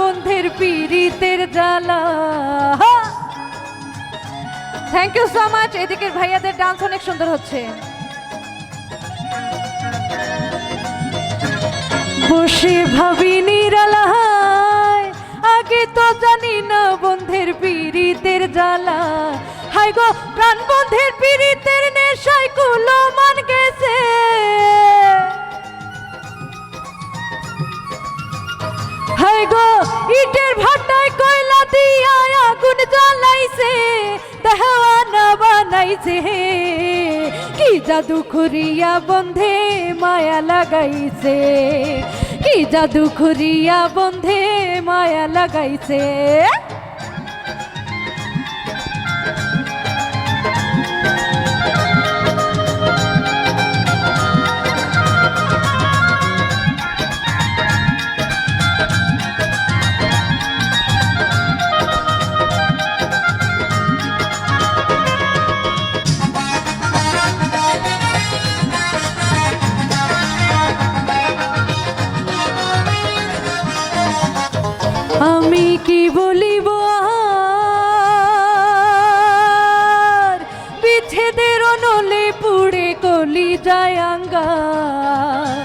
বন্ধের পীড়িতের জ্বালা। থ্যাংক ইউ সো মাচ এদিকের ভাইয়াদের ডান্স অনেক সুন্দর হচ্ছে। বসে ভাবি নিরালায় আগে তো জানি না বন্ধের পীড়িতের জ্বালা। হাই গো, প্রাণ বন্ধের পীড়িতের দেওয়ানা বানাইছে কি জাদু খুরিয়া বন্ধে মায়া লাগাইছে কি জাদু খুরিয়া বন্ধে মায়া লাগাইছে আমি কি বলিব বিচ্ছেদের নলে পুড়ে কলি যায় আঙ্গার।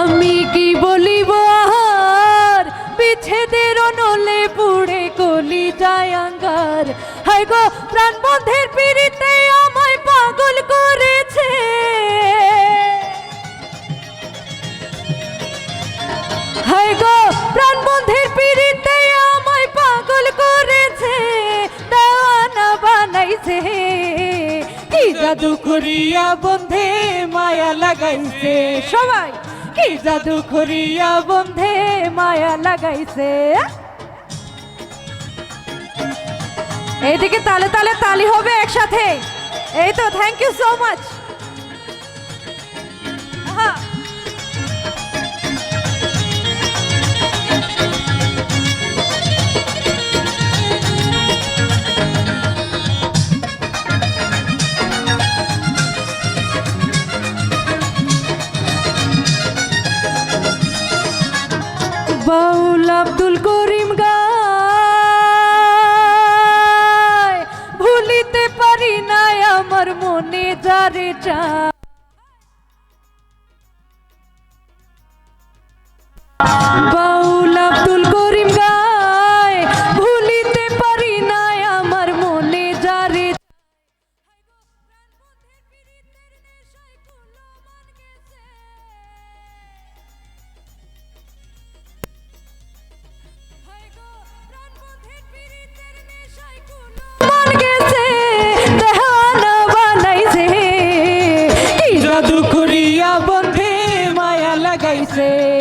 আমি কি বলিব আর? বিচ্ছেদের নলে পুড়ে কলি যায় আঙ্গার। হাই গো প্রাণ বন্ধের পিড়িতে আমায় পাগল করেছে। গো, প্রাণ পিড়িতে আমায় পাগল করেছে, দেওয়ানা বানাইছে। কি জাদু করিয়া বন্ধে মায়া লাগাইছে, সবাই, কি জাদু করিয়া বন্ধে মায়া লাগাইছে। এইদিকে তালে তালে তালি হবে একসাথে। এই তো থ্যাংক ইউ সো মাচ মনে যারে চা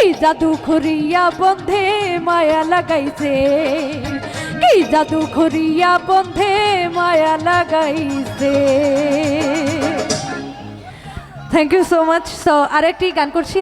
কি জাদু করিয়া বন্ধে মায়া লাগাইছে। কি জাদু করিয়া বন্ধে মায়া লাগাইছে। Thank you so much so আরেকটি গান করছি।